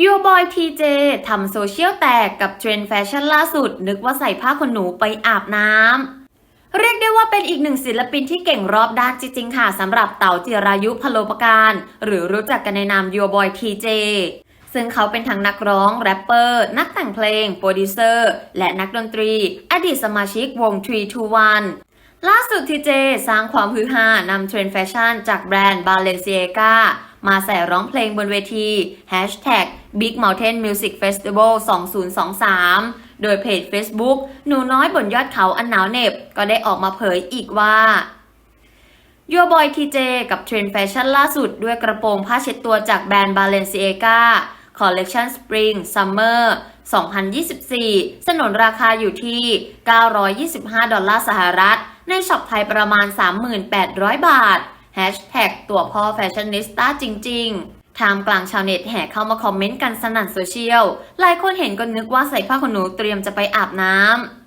ยูบอยทีเจทำโซเชียลแตกกับเทรนด์แฟชั่นล่าสุด นึกว่าใส่ผ้าขนหนูไปอาบน้ำ เรียกได้ว่าเป็นอีกหนึ่งศิลปินที่เก่งรอบด้านจริงๆ ค่ะสำหรับเต๋าจิรายุพโลปการ หรือรู้จักกันในนามยูบอยทีเจซึ่งเขาเป็นทั้งนักร้อง แรปเปอร์ นักแต่งเพลง โปรดิวเซอร์ และนักดนตรี อดีตสมาชิกวง321ล่าสุดทีเจสร้างความฮือฮานำเทรนด์แฟชั่นจากแบรนด์ Balenciaga มาใส่ร้องเพลงบนเวที Hashtag Big Mountain Music Festival 2023 โดยเพจ Facebook หนูน้อยบนยอดเขาอันหนาวเหน็บ ก็ได้ออกมาเผยอีกว่ายัวบอยทีเจกับเทรนด์แฟชั่นล่าสุดด้วยกระโปรงผ้าเช็ดตัวจากแบรนด์ Balenciaga Collection Spring Summer 2024 สนนราคาอยู่ที่ 925 ดอลลาร์สหรัฐ ในช็อปไทยประมาณ 3,800 บาท แฮชแท็กตัวพ่อแฟชั่นนิสต้าจริงๆท่ามกลางชาวเน็ตแห่เข้ามาคอมเมนต์กันสนั่นโซเชียล หลายคนเห็นก็นึกว่าใส่ผ้าขนหนูเตรียมจะไปอาบน้ำ